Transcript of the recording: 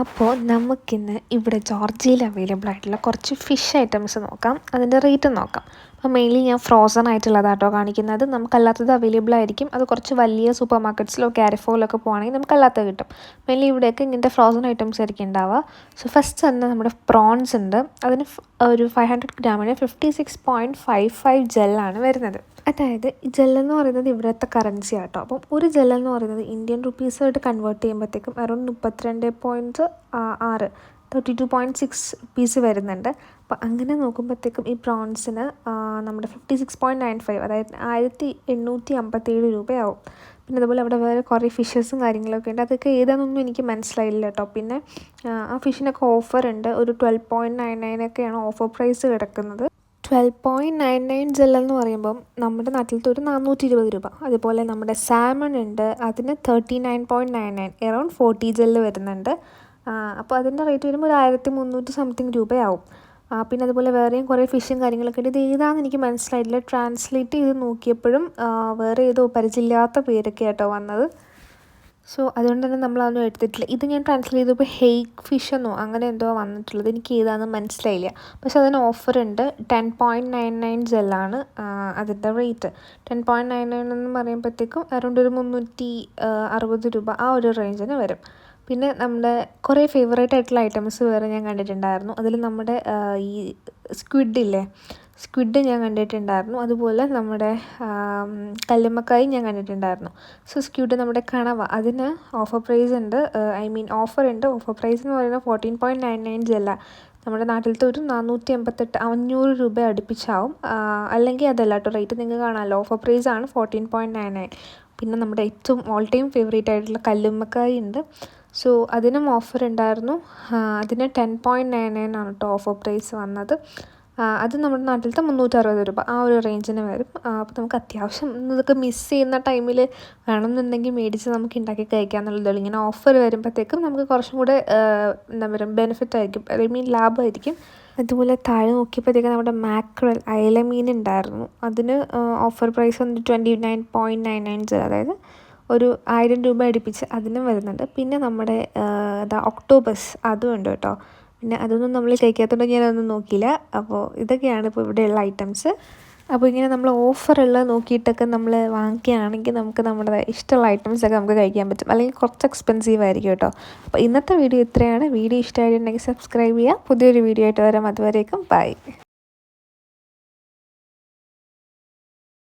അപ്പോൾ നമുക്കിന്ന് ഇവിടെ ജോർജിയിൽ അവൈലബിൾ ആയിട്ടുള്ള കുറച്ച് ഫിഷ് ഐറ്റംസ് നോക്കാം. അതിന്റെ റേറ്റ് നോക്കാം. അപ്പോൾ മെയിൻലി ഞാൻ ഫ്രോസൺ ആയിട്ടുള്ളതാട്ടോ കാണിക്കുന്നത്. നമുക്കല്ലാത്തത് അവൈലബിൾ ആയിരിക്കും. അത് കുറച്ച് വലിയ സൂപ്പർ മാർക്കറ്റ്സിലോ കാരഫോയിലൊക്കെ പോകുകയാണെങ്കിൽ നമുക്കല്ലാത്തത് കിട്ടും. മെയിൻലി ഇവിടെയൊക്കെ ഇങ്ങനത്തെ ഫ്രോസൺ ഐറ്റംസ് ആയിരിക്കും ഉണ്ടാവുക. സോ ഫസ്റ്റ് തന്നെ നമ്മുടെ പ്രോൺസ് ഉണ്ട്. അതിന് ഒരു ഫൈവ് ഹൺഡ്രഡ് ഗ്രാമിന് fifty six point five five ജെല്ലാണ് വരുന്നത്. അതായത് ജെല്ലെന്ന് പറയുന്നത് ഇവിടുത്തെ കറൻസി ആട്ടോ അപ്പം ഒരു ജെല്ലെന്ന് പറയുന്നത് ഇന്ത്യൻ റുപ്പീസായിട്ട് കൺവേർട്ട് ചെയ്യുമ്പോഴത്തേക്കും അറൗണ്ട് മുപ്പത്തിരണ്ട് പോയിന്റ് ആറ് thirty two point six rupees വരുന്നുണ്ട്. അപ്പോൾ അങ്ങനെ നോക്കുമ്പോഴത്തേക്കും ഈ പ്രോൺസിന് നമ്മുടെ fifty six point nine five അതായത് ആയിരത്തി എണ്ണൂറ്റി അമ്പത്തേഴ് രൂപയാവും. പിന്നെ അതുപോലെ അവിടെ വേറെ കുറേ ഫിഷസും കാര്യങ്ങളൊക്കെ ഉണ്ട്. അതൊക്കെ ഏതാണെന്നൊന്നും എനിക്ക് മനസ്സിലായില്ല കേട്ടോ. പിന്നെ ആ ഫിഷിനൊക്കെ ഓഫർ ഉണ്ട്. ഒരു ട്വൽവ് പോയിന്റ് നയൻ നയനൊക്കെയാണ് ഓഫർ പ്രൈസ് കിടക്കുന്നത്. ട്വൽവ് പോയിന്റ് നയൻ നയൻ ജെൽ എന്ന് പറയുമ്പം നമ്മുടെ നാട്ടിലത്തെ ഒരു നാനൂറ്റി ഇരുപത് രൂപ. അതുപോലെ നമ്മുടെ സാമൺ ഉണ്ട്. അതിന് thirty nine point nine nine around forty gel വരുന്നുണ്ട്. അപ്പോൾ അതിന്റെ റേറ്റ് വരുമ്പോൾ ഒരു ആയിരത്തി മുന്നൂറ്റി സംതിങ് രൂപയാവും. പിന്നെ അതുപോലെ വേറെയും കുറേ ഫിഷും കാര്യങ്ങളൊക്കെ ഉണ്ട്. ഇത് ഏതാണെന്ന് എനിക്ക് മനസ്സിലായില്ല ട്രാൻസ്ലേറ്റ് ചെയ്ത് നോക്കിയപ്പോഴും വേറെ ഏതോ പരിചയമില്ലാത്ത പേരൊക്കെ ആട്ടോ വന്നത്. സോ അതുകൊണ്ട് തന്നെ നമ്മൾ അതൊന്നും എടുത്തിട്ടില്ല. ഇത് ഞാൻ ട്രാൻസ്ലേറ്റ് ചെയ്തപ്പോൾ ഹെയ്ക്ക് ഫിഷ് എന്നോ അങ്ങനെ എന്തോ വന്നിട്ടുള്ളത് എനിക്ക് ഏതാണെന്ന് മനസ്സിലായില്ല. പക്ഷെ അതിന് ഓഫർ ഉണ്ട്. ടെൻ പോയിന്റ് നയൻ നയൻ ജെല്ലാണ് അതിന്റെ rate ten point nine nine എന്ന് പറയുമ്പോഴത്തേക്കും അറൗണ്ട് ഒരു മുന്നൂറ്റി അറുപത് രൂപ ആ ഒരു റേഞ്ചിന് വരും. പിന്നെ നമ്മുടെ കുറേ ഫേവറേറ്റ് ആയിട്ടുള്ള ഐറ്റംസ് വേറെ ഞാൻ കണ്ടിട്ടുണ്ടായിരുന്നു. അതിൽ നമ്മുടെ ഈ സ്ക്വിഡ് ഇല്ലേ? സ്ക്വിഡ് ഞാൻ കണ്ടിട്ടുണ്ടായിരുന്നു. അതുപോലെ നമ്മുടെ കല്ലുമ്മക്കായി ഞാൻ കണ്ടിട്ടുണ്ടായിരുന്നു. സോ സ്ക്വിഡ് നമ്മുടെ കണവ. അതിന് ഓഫർ പ്രൈസ് ഉണ്ട്. ഐ മീൻ ഓഫർ ഉണ്ട്. ഓഫർ പ്രൈസ് എന്ന് പറയുന്നത് ഫോർട്ടീൻ പോയിന്റ് നയൻ നയൻ ജെല്ല. നമ്മുടെ നാട്ടിലത്തെ ഒരു നാനൂറ്റി എൺപത്തെട്ട് അഞ്ഞൂറ് രൂപ അടുപ്പിച്ചാവും. അല്ലെങ്കിൽ അതല്ല കേട്ടോ റേറ്റ് നിങ്ങൾക്ക് കാണാമല്ലോ. ഓഫർ പ്രൈസ് ആണ് ഫോർട്ടീൻ പോയിന്റ് നയൻ നയൻ പിന്നെ നമ്മുടെ ഏറ്റവും ഓൾ ടൈം ഫേവറേറ്റ് ആയിട്ടുള്ള കല്ലുമ്മക്കായി ഉണ്ട്. സോ അതിനും ഓഫർ ഉണ്ടായിരുന്നു. അതിന് ടെൻ പോയിന്റ് നയൻ നയൻ ആണ് കേട്ടോ ഓഫർ പ്രൈസ് വന്നത്. അത് നമ്മുടെ നാട്ടിലത്തെ മുന്നൂറ്ററുപത് രൂപ. ആ ഒരു റേഞ്ചിന് വരും. അപ്പോൾ നമുക്ക് അത്യാവശ്യം ഇതൊക്കെ മിസ് ചെയ്യുന്ന ടൈമിൽ വേണമെന്നുണ്ടെങ്കിൽ മേടിച്ച് നമുക്ക് ഉണ്ടാക്കി കഴിക്കാം എന്നുള്ളതുള്ളൂ ഇങ്ങനെ ഓഫർ വരുമ്പോഴത്തേക്കും നമുക്ക് കുറച്ചും കൂടെ എന്താ പറയുക ബെനിഫിറ്റ് ആയിരിക്കും. ഐ മീൻ ലാഭമായിരിക്കും. അതുപോലെ താഴെ നോക്കിയപ്പോഴത്തേക്കും നമ്മുടെ മാക്രൽ അയലമീൻ ഉണ്ടായിരുന്നു. അതിന് ഓഫർ പ്രൈസ് വന്നിട്ട് twenty nine point nine nine അതായത് ഒരു ആയിരം രൂപ അടുപ്പിച്ച് അതിനും വരുന്നുണ്ട്. പിന്നെ നമ്മുടെ എന്താ ഒക്ടോബസ് അതും ഉണ്ട് കേട്ടോ. പിന്നെ അതൊന്നും നമ്മൾ കഴിക്കാത്തതുകൊണ്ട് ഞാനതൊന്നും നോക്കിയില്ല. അപ്പോൾ ഇതൊക്കെയാണ് ഇപ്പോൾ ഇവിടെയുള്ള ഐറ്റംസ് അപ്പോൾ ഇങ്ങനെ നമ്മൾ ഓഫറുള്ള നോക്കിയിട്ടൊക്കെ നമ്മൾ വാങ്ങിക്കുകയാണെങ്കിൽ നമുക്ക് നമ്മുടെ ഇഷ്ടമുള്ള ഐറ്റംസൊക്കെ നമുക്ക് കഴിക്കാൻ പറ്റും. അല്ലെങ്കിൽ കുറച്ച് എക്സ്പെൻസീവ് ആയിരിക്കും കേട്ടോ. അപ്പോൾ ഇന്നത്തെ വീഡിയോ ഇത്രയാണ്. വീഡിയോ ഇഷ്ടമായിട്ടുണ്ടെങ്കിൽ സബ്സ്ക്രൈബ് ചെയ്യുക. പുതിയൊരു വീഡിയോ ആയിട്ട് വരാം. അതുവരേക്കും ബൈ